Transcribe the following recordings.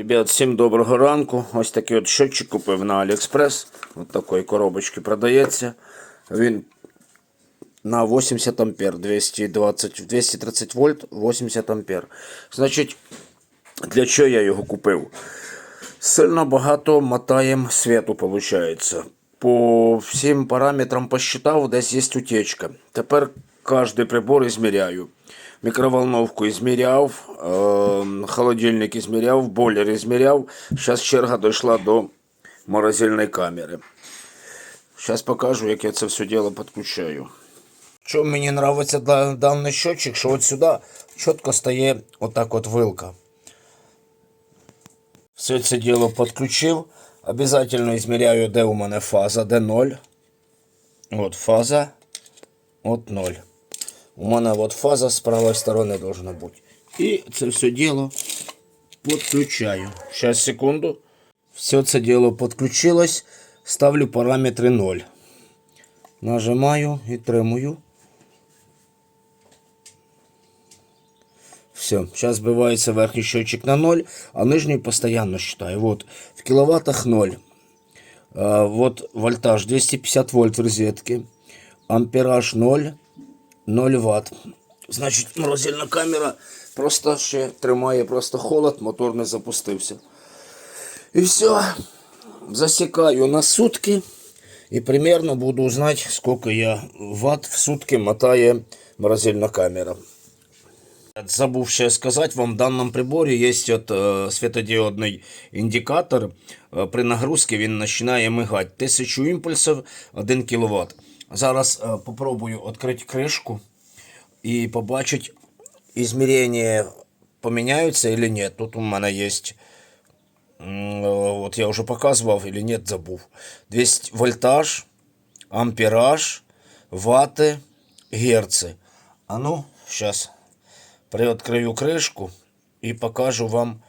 Ребят, всім доброго ранку. Ось такий от щотчик купив на Аліекспрес. Ось такої коробочки продається. Він на 80 ампер, 220, 230 вольт, 80 ампер. Значить, для чого я його купив? Сильно багато мотаємо світу, виходить. По всім параметрам посчитав, десь є утечка. Тепер кожний прибор ізміряю. Мікроволновку ізміряв, е, холодильник ізміряв, бойлер ізміряв. Зараз черга дійшла до морозильної камери. Зараз покажу, як я це все діло підключаю. Що мені подобається даний щотчик, що от сюди чітко стає отак от вилка. Все це діло підключив. Обязательно измеряю, де у мене фаза, де 0. От фаза. От 0. У мене от фаза з правої сторони должна бути. І це все діло підключаю. Зараз, секунду. Все це діло підключилось. Ставлю параметри 0. Нажимаю і тримую. Все, сейчас сбивается верхний счетчик на 0, а нижний постоянно считаю. Вот, в киловаттах 0. А, вот вольтаж 250 вольт в розетке. Ампераж 0, 0 ватт. Значить, морозильна камера просто ще тримає просто холод, мотор не запустився. І все. Засікаю на сутки. І примерно буду знати, скільки я ватт в сутки мотає морозильна камера. Забув ще сказати, вам в даному приборі є от, е, світодіодний індикатор. Е, При нагрузці він починає мигати. 1000 імпульсів 1 кВт. Зараз е, попробую відкрити кришку і побачити, ізмірення поміняються чи ні. Тут у мене є. м, е, От я вже показував или нет, забув. 200 вольтаж, ампераж, вати, герци. А ну, зараз приоткрию кришку і покажу вам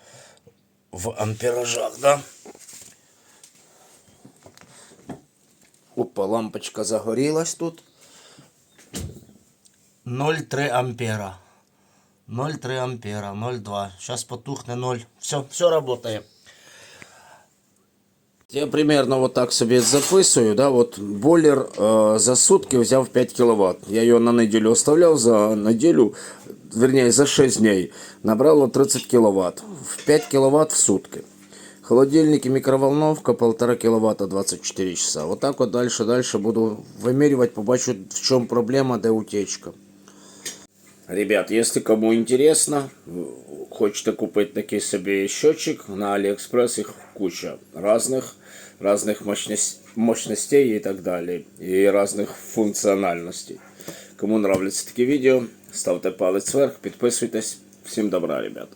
в амперажах, да? Опа, лампочка загорілась тут. 0,3 ампера. 0,3 ампера, 0,2. Сейчас потухне 0. Все, все работает. Я примерно вот так собі записую, да, вот бойлер э, за сутки взяв 5 кВт. Я його на неділю оставляв, за неділю, вернее, за 6 дней набрало 30 кВт. В 5 кВт в сутки. Холодильник и микроволновка 1,5 кВт 24 часа. Вот так вот дальше, дальше буду вымеривать, побачу, в чем проблема, де утечка. Ребят, если кому интересно, хочете купить такий собі счетчик, на Алиэкспресс их куча разных, разных мощность, мощностей и так далее, и разных функциональностей. Кому нравятся такие видео, ставьте палец вверх, подписывайтесь. Всем добра, ребят.